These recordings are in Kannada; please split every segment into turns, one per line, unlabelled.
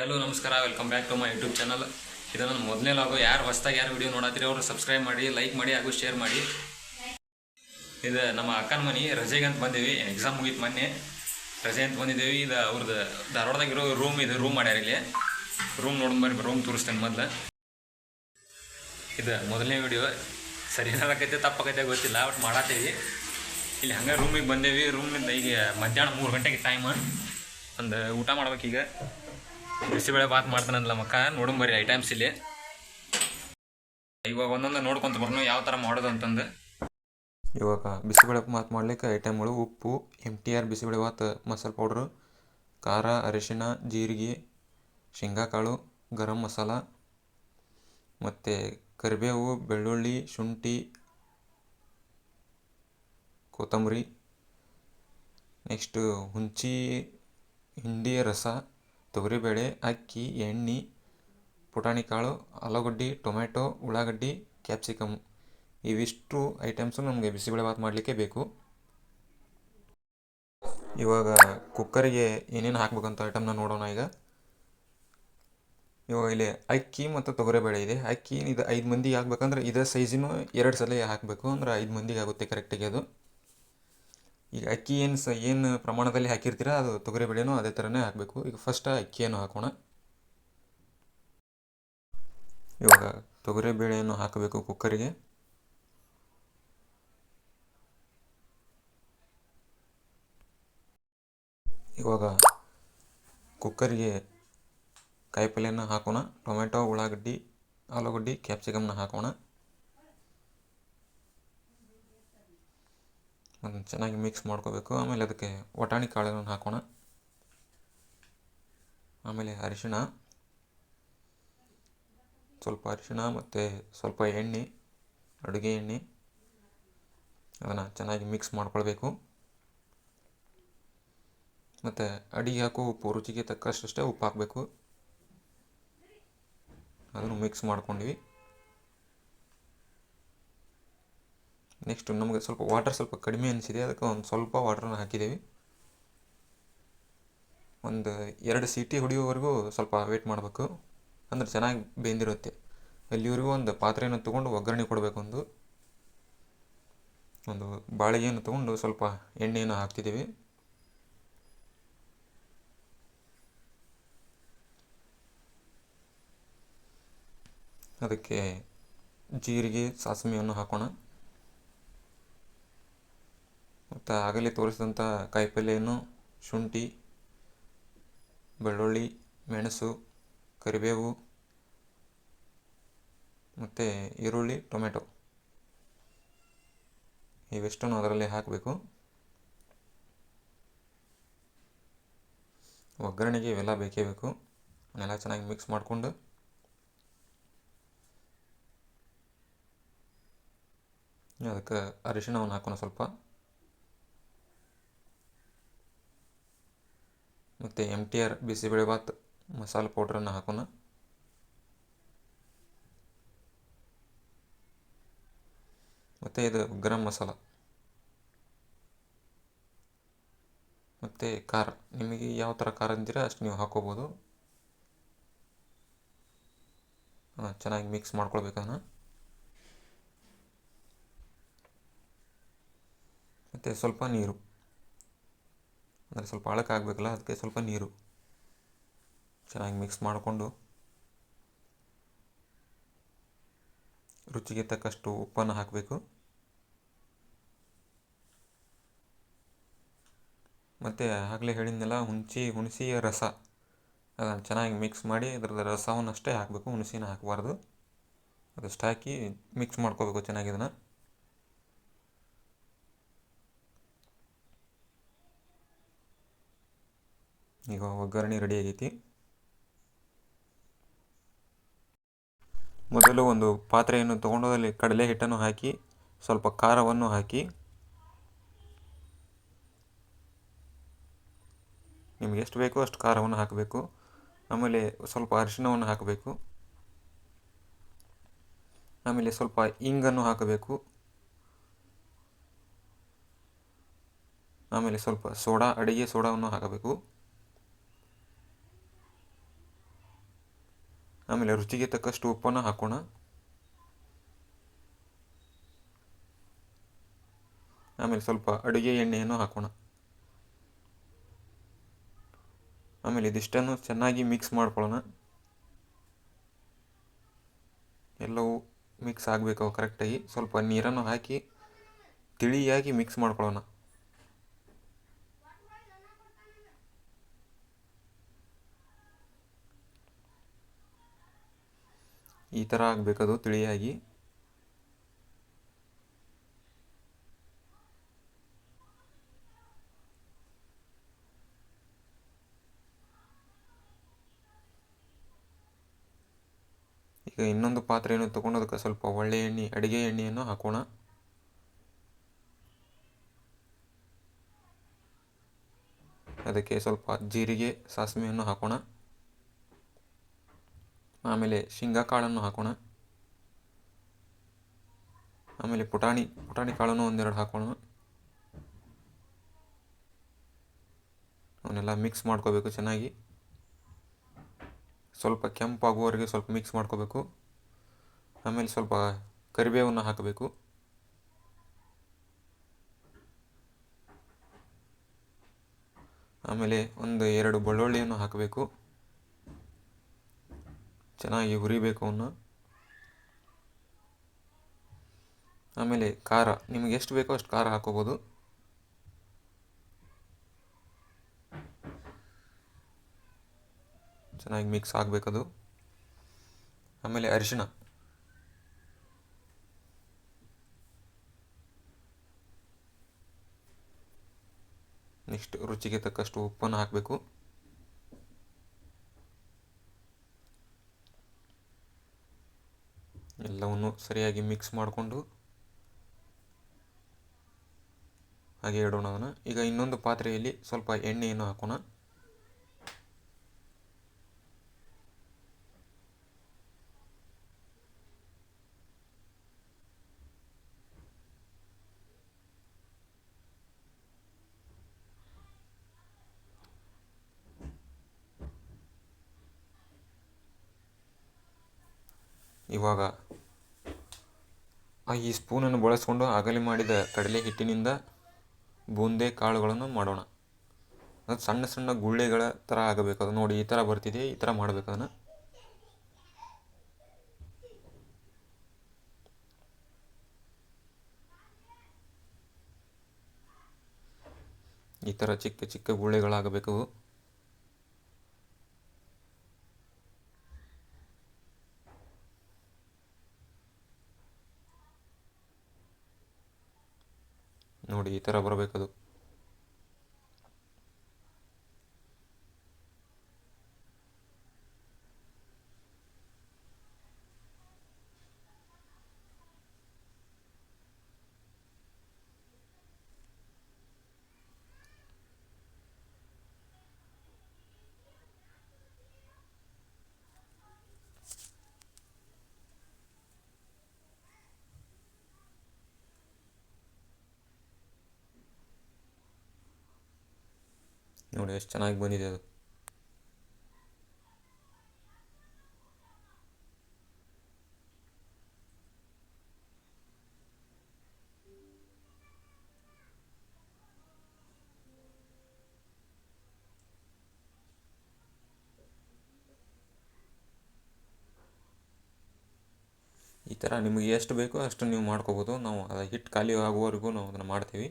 ಹಲೋ, ನಮಸ್ಕಾರ. Welcome back to my YouTube channel ಇದು ನನ್ನ ಮೊದಲನೇ ಲಾಗು ಯಾರು ಹೊಸದಾಗಿ ಯಾರು ವಿಡಿಯೋ ನೋಡತ್ತೀರಿ ಅವರು ಸಬ್ಸ್ಕ್ರೈಬ್ ಮಾಡಿ ಲೈಕ್ ಮಾಡಿ ಹಾಗೂ ಶೇರ್ ಮಾಡಿ. ಇದು ನಮ್ಮ ಅಕ್ಕನ ಮನೆ ರಜೆಗೆ ಅಂತ ಬಂದೀವಿ. ಎಕ್ಸಾಮ್ ಮುಗೀತು ಮೊನ್ನೆ. ರಜೆ ಅಂತ ಬಂದಿದ್ದೀವಿ ಇದು ಅವ್ರದ್ದು ಧಾರವಾಡದಾಗಿರೋ ರೂಮ್ ಇದು ರೂಮ್ ಮಾಡ್ಯಾರ ಇಲ್ಲಿ. ರೂಮ್ ನೋಡಿ ಬರಿ ರೂಮ್ ತೋರಿಸ್ತೇನೆ ಮೊದಲು. ಇದು ಮೊದಲನೇ ವಿಡಿಯೋ ಸರಿ ಏನಾಗೈತೆ ತಪ್ಪಾಗೈತೆ ಗೊತ್ತಿಲ್ಲ ಬಟ್ ಮಾಡತ್ತೀವಿ ಇಲ್ಲಿ ಹಂಗೆ ರೂಮಿಗೆ ಬಂದೇವಿ. ರೂಮಿಂದ ಈಗ ಮಧ್ಯಾಹ್ನ ಮೂರು ಗಂಟೆಗೆ ಟೈಮ್ ಒಂದು ಊಟ ಮಾಡ್ಬೇಕೀಗ ಬಿಸಿಬೇಳೆ ಬಾತ್ ಮಾಡ್ತಾನಲ್ಲ ಮಕ್ಕ. ನೋಡಮ್ ಬರ್ರಿ ಐಟಮ್ಸ್ ಇಲ್ಲಿ. ಇವಾಗ ಒಂದೊಂದು ನೋಡ್ಕೊಂತ ಬರ್ನು ಯಾವ ಥರ ಮಾಡೋದು ಅಂತಂದು.
ಇವಾಗ ಬಿಸಿಬೇಳೆ ಬಾತ್ ಮಾಡ್ಲಿಕ್ಕೆ ಐಟಮ್ಗಳು ಉಪ್ಪು M T R bisibele bath ಮಸಾಲೆ ಪೌಡ್ರು ಖಾರ, ಅರಿಶಿಣ, ಜೀರಿಗೆ, ಶೇಂಗಾಕಾಳು, ಗರಂ ಮಸಾಲ, ಮತ್ತು ಕರಿಬೇವು, ಬೆಳ್ಳುಳ್ಳಿ, ಶುಂಠಿ, ಕೊತ್ತಂಬರಿ ನೆಕ್ಸ್ಟು ಹುಂಚಿ, ಹಿಂಡಿ, ರಸ. ತೊಗರಿಬೇಳೆ, ಅಕ್ಕಿ, ಎಣ್ಣೆ ಪುಟಾಣಿ ಕಾಳು ಆಲೂಗಡ್ಡೆ ಟೊಮೆಟೊ ಉಳ್ಳಾಗಡ್ಡಿ ಕ್ಯಾಪ್ಸಿಕಮ್ ಇವಿಷ್ಟು ಐಟಮ್ಸು ನಮಗೆ ಬಿಸಿಬೇಳೆಭಾತ್ ಮಾಡಲಿಕ್ಕೆ ಬೇಕು. ಇವಾಗ ಕುಕ್ಕರಿಗೆ ಏನೇನು ಹಾಕ್ಬೇಕಂತ ಐಟಮ್ನ ನೋಡೋಣ ಈಗ. ಇವಾಗ ಇಲ್ಲಿ ಅಕ್ಕಿ ಮತ್ತು ತೊಗರಿಬೇಳೆ ಇದೆ. ಅಕ್ಕಿ ಇದು ಐದು ಮಂದಿಗೆ ಹಾಕ್ಬೇಕಂದ್ರೆ ಇದೇ ಸೈಜಿನೂ ಎರಡು ಸಲ ಹಾಕಬೇಕು. ಅಂದ್ರೆ ಐದು ಮಂದಿಗೆ ಆಗುತ್ತೆ ಕರೆಕ್ಟಾಗಿ ಅದು. ಈಗ ಅಕ್ಕಿ ಏನು ಸ, ಏನು ಪ್ರಮಾಣದಲ್ಲಿ ಹಾಕಿರ್ತೀರ, ಅದು ತೊಗರಿ ಬೇಳೆನೂ ಅದೇ ಥರನೇ ಹಾಕಬೇಕು. ಈಗ ಫಸ್ಟ್ ಅಕ್ಕಿಯನ್ನು ಹಾಕೋಣ. ಇವಾಗ ತೊಗರಿ ಬೇಳೆಯನ್ನು ಹಾಕಬೇಕು ಕುಕ್ಕರಿಗೆ. ಇವಾಗ ಕುಕ್ಕರಿಗೆ ಕಾಯಿಪಲ್ಯನ ಹಾಕೋಣ. ಟೊಮೆಟೊ, ಉಳ್ಳಾಗಡ್ಡಿ, ಆಲೂಗಡ್ಡಿ ಕ್ಯಾಪ್ಸಿಕಮ್ನ ಹಾಕೋಣ. ಅದನ್ನು ಚೆನ್ನಾಗಿ ಮಿಕ್ಸ್ ಮಾಡ್ಕೋಬೇಕು. ಆಮೇಲೆ ಅದಕ್ಕೆ ವಟಾಣಿ ಕಾಳನ್ನು ಹಾಕೋಣ. ಆಮೇಲೆ ಅರಿಶಿಣ. ಸ್ವಲ್ಪ ಅರಿಶಿಣ ಮತ್ತು ಸ್ವಲ್ಪ ಎಣ್ಣೆ, ಅಡುಗೆ ಎಣ್ಣೆ ಅದನ್ನು ಚೆನ್ನಾಗಿ ಮಿಕ್ಸ್ ಮಾಡ್ಕೊಳ್ಬೇಕು. ಮತ್ತು ಅಡಿಗೆ ಹಾಕೋ ಉಪ್ಪು, ರುಚಿಗೆ ತಕ್ಕಷ್ಟಷ್ಟೇ ಉಪ್ಪು ಹಾಕಬೇಕು. ಅದನ್ನು ಮಿಕ್ಸ್ ಮಾಡ್ಕೊಂಡ್ವಿ. ನೆಕ್ಸ್ಟ್ ನಮಗೆ ಸ್ವಲ್ಪ ವಾಟರ್ ಸ್ವಲ್ಪ ಕಡಿಮೆ ಅನಿಸಿದೆ. ಅದಕ್ಕೆ ಒಂದು ಸ್ವಲ್ಪ ವಾಟ್ರನ್ನ ಹಾಕಿದ್ದೀವಿ ಒಂದು ಎರಡು ಸೀಟಿ ಹೊಡೆಯೋವರೆಗೂ ಸ್ವಲ್ಪ ವೇಟ್ ಮಾಡಬೇಕು. ಅಂದ್ರೆ ಚೆನ್ನಾಗಿ ಬೆಂದಿರುತ್ತೆ. ಅಲ್ಲಿವರೆಗೂ ಒಂದು ಪಾತ್ರೆಯನ್ನು ತೊಗೊಂಡು ಒಗ್ಗರಣೆ ಕೊಡಬೇಕು ಒಂದು. ಒಂದು ಬಾಳಿಗೆಯನ್ನು ತೊಗೊಂಡು ಸ್ವಲ್ಪ ಎಣ್ಣೆಯನ್ನು ಹಾಕ್ತಿದ್ದೀವಿ. ಅದಕ್ಕೆ ಜೀರಿಗೆ, ಸಾಸಿವೆಯನ್ನು ಹಾಕೋಣ. ಮತ್ತು ಆಗಲೇ ತೋರಿಸಿದಂಥ ಕಾಯಿಪಲ್ಯವನ್ನು ಶುಂಠಿ, ಬೆಳ್ಳುಳ್ಳಿ, ಮೆಣಸು, ಕರಿಬೇವು ಮತ್ತು ಈರುಳ್ಳಿ, ಟೊಮೆಟೊ. ಇವೆಷ್ಟನ್ನು ಅದರಲ್ಲಿ ಹಾಕಬೇಕು. ಒಗ್ಗರಣೆಗೆ ಇವೆಲ್ಲ ಬೇಕೇ ಬೇಕು. ಅವನ್ನೆಲ್ಲ ಚೆನ್ನಾಗಿ ಮಿಕ್ಸ್ ಮಾಡಿಕೊಂಡು. ಅದಕ್ಕೆ ಅರಿಶಿಣವನ್ನು ಹಾಕೋಣ ಸ್ವಲ್ಪ. ಮತ್ತು ಎಂ ಟಿ ಆರ್ ಬಿಸಿಬೇಳೆಭಾತ್ ಮಸಾಲೆ ಪೌಡ್ರನ್ನು ಹಾಕೋಣ. ಮತ್ತು ಇದು ಗರಂ ಮಸಾಲ. ಮತ್ತು ಖಾರ, ನಿಮಗೆ ಯಾವ ಥರ ಖಾರ ಅಂತೀರ ಅಷ್ಟು ನೀವು ಹಾಕೋಬೋದು. ಹಾಂ, ಚೆನ್ನಾಗಿ ಮಿಕ್ಸ್ ಮಾಡ್ಕೊಳ್ಬೇಕು ಅದನ್ನು ಮತ್ತು ಸ್ವಲ್ಪ ನೀರು. ಅಂದರೆ ಸ್ವಲ್ಪ ಆಳಕ್ಕೆ ಆಗಬೇಕಲ್ಲ, ಅದಕ್ಕೆ ಸ್ವಲ್ಪ ನೀರು ಚೆನ್ನಾಗಿ ಮಿಕ್ಸ್ ಮಾಡಿಕೊಂಡು ರುಚಿಗೆ ತಕ್ಕಷ್ಟು ಉಪ್ಪನ್ನು ಹಾಕಬೇಕು. ಮತ್ತು ಆಗಲೇ ಹೇಳಿದ್ನೆಲ್ಲ, ಹುಣಸಿ ಹುಣಸಿ ರಸ. ಅದನ್ನು ಚೆನ್ನಾಗಿ ಮಿಕ್ಸ್ ಮಾಡಿ ಅದರದ ರಸವನ್ನು ಅಷ್ಟೇ ಹಾಕಬೇಕು, ಹುಣಸಿನ ಹಾಕಬಾರ್ದು. ಅದಷ್ಟು ಹಾಕಿ ಮಿಕ್ಸ್ ಮಾಡ್ಕೋಬೇಕು ಚೆನ್ನಾಗಿ ಇದನ್ನು. ಈಗ ಒಗ್ಗರಣೆ ರೆಡಿ ಆಗೈತಿ. ಮೊದಲು ಒಂದು ಪಾತ್ರೆಯನ್ನು ತೊಗೊಂಡು ಕಡಲೆ ಹಿಟ್ಟನ್ನು ಹಾಕಿ, ಸ್ವಲ್ಪ ಖಾರವನ್ನು ಹಾಕಿ. ನಿಮ್ಗೆ ಎಷ್ಟು ಬೇಕೋ ಅಷ್ಟು ಖಾರವನ್ನು ಹಾಕಬೇಕು. ಆಮೇಲೆ ಸ್ವಲ್ಪ ಅರಿಶಿಣವನ್ನು ಹಾಕಬೇಕು. ಆಮೇಲೆ ಸ್ವಲ್ಪ ಇಂಗನ್ನು ಹಾಕಬೇಕು. ಆಮೇಲೆ ಸ್ವಲ್ಪ ಸೋಡಾ, ಅಡಿಗೆ ಸೋಡಾವನ್ನು ಹಾಕಬೇಕು. ಆಮೇಲೆ ರುಚಿಗೆ ತಕ್ಕಷ್ಟು ಉಪ್ಪನ್ನು ಹಾಕೋಣ. ಆಮೇಲೆ ಸ್ವಲ್ಪ ಅಡುಗೆ ಎಣ್ಣೆಯನ್ನು ಹಾಕೋಣ. ಆಮೇಲೆ ಇದಿಷ್ಟನ್ನು ಚೆನ್ನಾಗಿ ಮಿಕ್ಸ್ ಮಾಡ್ಕೊಳ್ಳೋಣ. ಎಲ್ಲವೂ ಮಿಕ್ಸ್ ಆಗಬೇಕು ಕರೆಕ್ಟಾಗಿ ಸ್ವಲ್ಪ ನೀರನ್ನು ಹಾಕಿ, ತಿಳಿಯಾಗಿ ಮಿಕ್ಸ್ ಮಾಡ್ಕೊಳ್ಳೋಣ. ಈ ಥರ ಆಗಬೇಕದು ತಿಳಿಯಾಗಿ. ಈಗ ಇನ್ನೊಂದು ಪಾತ್ರೆಯನ್ನು ತಗೊಂಡು ಅದಕ್ಕೆ ಸ್ವಲ್ಪ ಒಳ್ಳೆ ಎಣ್ಣೆ, ಅಡುಗೆ ಎಣ್ಣೆಯನ್ನು ಹಾಕೋಣ. ಅದಕ್ಕೆ ಸ್ವಲ್ಪ ಜೀರಿಗೆ, ಸಾಸಿವೆಯನ್ನು ಹಾಕೋಣ. ಆಮೇಲೆ ಶೇಂಗಾ ಕಾಳನ್ನು ಹಾಕೋಣ. ಆಮೇಲೆ ಪುಟಾಣಿ ಪುಟಾಣಿ ಕಾಳನ್ನು ಒಂದೆರಡು ಹಾಕೋಣ. ಅವನ್ನೆಲ್ಲ ಮಿಕ್ಸ್ ಮಾಡ್ಕೋಬೇಕು ಚೆನ್ನಾಗಿ. ಸ್ವಲ್ಪ ಕೆಂಪಾಗುವವರೆಗೆ ಸ್ವಲ್ಪ ಮಿಕ್ಸ್ ಮಾಡ್ಕೋಬೇಕು. ಆಮೇಲೆ ಸ್ವಲ್ಪ ಕರಿಬೇವನ್ನು ಹಾಕಬೇಕು. ಆಮೇಲೆ ಒಂದು ಎರಡು ಬೆಳ್ಳುಳ್ಳಿಯನ್ನು ಹಾಕಬೇಕು. ಚೆನ್ನಾಗಿ ಹುರಿಬೇಕು ಅವನ್ನ. ಆಮೇಲೆ ಖಾರ, ನಿಮಗೆ ಎಷ್ಟು ಬೇಕೋ ಅಷ್ಟು ಖಾರ ಹಾಕೋಬೋದು. ಚೆನ್ನಾಗಿ ಮಿಕ್ಸ್ ಆಗಬೇಕದು. ಆಮೇಲೆ ಅರಿಶಿಣ. ನೆಕ್ಸ್ಟ್ ರುಚಿಗೆ ತಕ್ಕಷ್ಟು ಉಪ್ಪನ್ನು ಹಾಕಬೇಕು. ಎಲ್ಲವನ್ನು ಸರಿಯಾಗಿ ಮಿಕ್ಸ್ ಮಾಡಿಕೊಂಡು ಹಾಗೆ ಇಡೋಣ ಅದನ್ನು ಈಗ ಇನ್ನೊಂದು ಪಾತ್ರೆಯಲ್ಲಿ ಸ್ವಲ್ಪ ಎಣ್ಣೆಯನ್ನು ಹಾಕೋಣ. ಇವಾಗ ಈ ಸ್ಪೂನನ್ನು ಬಳಸ್ಕೊಂಡು ಅಗಲಿ ಮಾಡಿದ ಕಡಲೆ ಹಿಟ್ಟಿನಿಂದ ಬೂಂದೆ ಕಾಳುಗಳನ್ನು ಮಾಡೋಣ. ಅದು ಸಣ್ಣ ಸಣ್ಣ ಗುಳ್ಳೆಗಳ ಥರ ಆಗಬೇಕು. ಅದು ನೋಡಿ ಈ ಥರ ಬರ್ತಿದೆ, ಈ ಥರ ಮಾಡಬೇಕು ಅದನ್ನು. ಈ ಥರ ಚಿಕ್ಕ ಚಿಕ್ಕ ಗುಳ್ಳೆಗಳಾಗಬೇಕು ಅವು. ನೋಡಿ ಈ ಥರ ಬರಬೇಕದು ನೋಡಿ ಎಷ್ಟು ಚೆನ್ನಾಗಿ ಬಂದಿದೆ ಅದು ಈ ಥರ ನಿಮಗೆ ಎಷ್ಟು ಬೇಕೋ, ಅಷ್ಟು ನೀವು ಮಾಡ್ಕೋಬೋದು. ನಾವು ಅದು ಹಿಟ್ಟು ಖಾಲಿ ಆಗುವವರೆಗೂ ನಾವು ಅದನ್ನು ಮಾಡ್ತೀವಿ.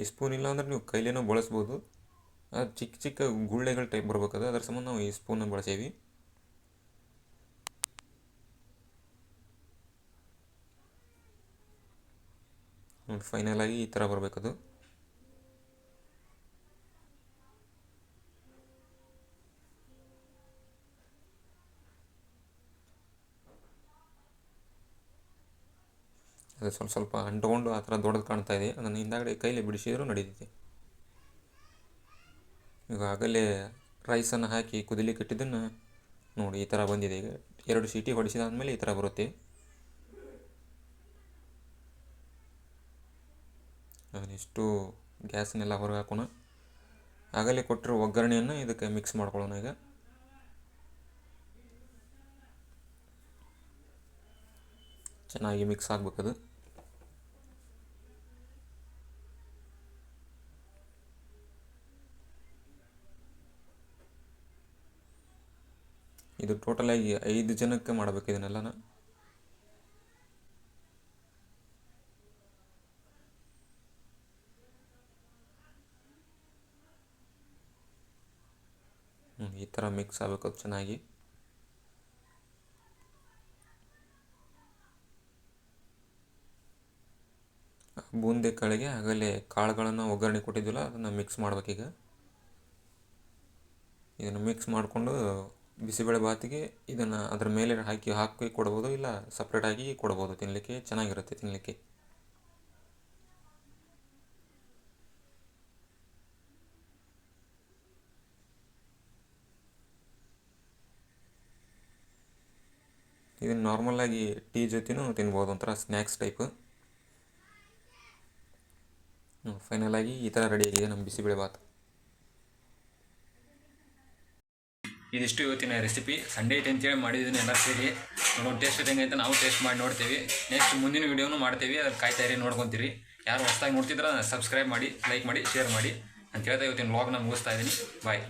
ಈ ಸ್ಪೂನ್ ಇಲ್ಲ ಅಂದ್ರೆ ನೀವು ಕೈಲೇನೋ ಬಳಸ್ಬೋದು. ಅದು ಚಿಕ್ಕ ಚಿಕ್ಕ ಗುಳ್ಳೆಗಳ ಟೈಪ್ ಬರ್ಬೇಕಾದ್ರೆ ಅದ್ರ ಸಂಬಂಧ ನಾವು ಈ ಸ್ಪೂನ ಬಳಸೇವಿ. ನೋಡಿ ಫೈನಲ್ ಆಗಿ ಈ ಥರ ಬರಬೇಕದು. ಅದು ಸ್ವಲ್ಪ ಸ್ವಲ್ಪ ಅಂಟ್ಕೊಂಡು ಆ ಥರ ದೊಡ್ಡದು ಕಾಣ್ತಾ ಇದೆ. ಅದನ್ನು ಹಿಂದಾಗಡೆ ಕೈಲಿ ಬಿಡಿಸಿದ್ರು ಈಗ ಆಗಲೇ ರೈಸನ್ನು ಹಾಕಿ ಕುದಿಲಿಕ್ಕೆ ಇಟ್ಟಿದ್ದನ್ನು ನೋಡಿ, ಈ ಥರ ಬಂದಿದೆ. ಈಗ ಎರಡು ಸೀಟಿ ಹೊಡಿಸಿದಾದ್ಮೇಲೆ ಈ ಥರ ಬರುತ್ತೆ. ಅದನ್ನೆಷ್ಟು ಗ್ಯಾಸ್ನೆಲ್ಲ ಹೊರಗೆ ಹಾಕೋಣ. ಆಗಲೇ ಕೊಟ್ಟಿರೋ ಒಗ್ಗರಣೆಯನ್ನು ಇದಕ್ಕೆ ಮಿಕ್ಸ್ ಮಾಡ್ಕೊಳ್ಳೋಣ ಈಗ. ಚೆನ್ನಾಗಿ ಮಿಕ್ಸ್ ಆಗ್ಬೇಕದು. ಇದು ಟೋಟಲಾಗಿ ಐದು ಜನಕ್ಕೆ ಮಾಡಬೇಕು ಇದನ್ನೆಲ್ಲನ? ಹ್ಮ್, ಈ ಥರ ಮಿಕ್ಸ್ ಆಗಬೇಕು ಚೆನ್ನಾಗಿ. ಬೂಂದಿ ಕಾಳಿಗೆ ಆಗಲೇ ಕಾಳುಗಳನ್ನು ಒಗ್ಗರಣೆ ಕೊಟ್ಟಿದ್ದಿಲ್ಲ ಅದನ್ನು ಮಿಕ್ಸ್ ಮಾಡ್ಬೇಕೀಗ. ಇದನ್ನು ಮಿಕ್ಸ್ ಮಾಡಿಕೊಂಡು ಬಿಸಿಬೇಳೆ ಬಾತಿಗೆ ಇದನ್ನು ಅದ್ರ ಮೇಲೆ ಹಾಕಿ ಹಾಕಿ ಕೊಡ್ಬೋದು ಇಲ್ಲ ಸಪ್ರೇಟಾಗಿ ಕೊಡ್ಬೋದು? ತಿನ್ನಲಿಕ್ಕೆ ಚೆನ್ನಾಗಿರುತ್ತೆ ತಿನ್ನಲಿಕ್ಕೆ ಇದನ್ನು ನಾರ್ಮಲಾಗಿ ಟೀ ಜೊತೆನೂ ತಿನ್ಬೋದು, ಒಂಥರ ಸ್ನ್ಯಾಕ್ಸ್ ಟೈಪ್ ಫೈನಲ್ ಆಗಿ ಈ ಥರ ರೆಡಿಯಾಗಿದೆ ನಮ್ಮ ಬಿಸಿಬೇಳೆ ಬಾತ್
ಇದಿಷ್ಟು ಇವತ್ತಿನ ರೆಸಿಪಿ ಸಂಡೇ ಐತೆ ಅಂತೇಳಿ ಮಾಡಿದ್ದೀನಿ ಎಲ್ಲ ಸೇರಿ. ನೋಡೋಣ ಟೇಸ್ಟ್ ಹೆಂಗೈತೆ ನಾವು ಟೇಸ್ಟ್ ಮಾಡಿ ನೋಡ್ತೀವಿ. ನೆಕ್ಸ್ಟ್ ಮುಂದಿನ ವೀಡಿಯೋನು ಮಾಡ್ತೀವಿ. ಅದು ಕಾಯ್ತಾ ಇರಿ, ನೋಡ್ಕೊತೀರಿ. ಯಾರು ಹೊಸ್ದಾಗಿ ನೋಡ್ತಿದ್ರೆ ಸಬ್ಸ್ಕ್ರೈಬ್ ಮಾಡಿ ಲೈಕ್ ಮಾಡಿ ಶೇರ್ ಮಾಡಿ. ಅಂತ ಹೇಳ್ತಾ ಇವತ್ತಿನ ವ್ಲಾಗ್ನ ಮುಗಿಸ್ತಾ ಇದ್ದೀನಿ ಬಾಯ್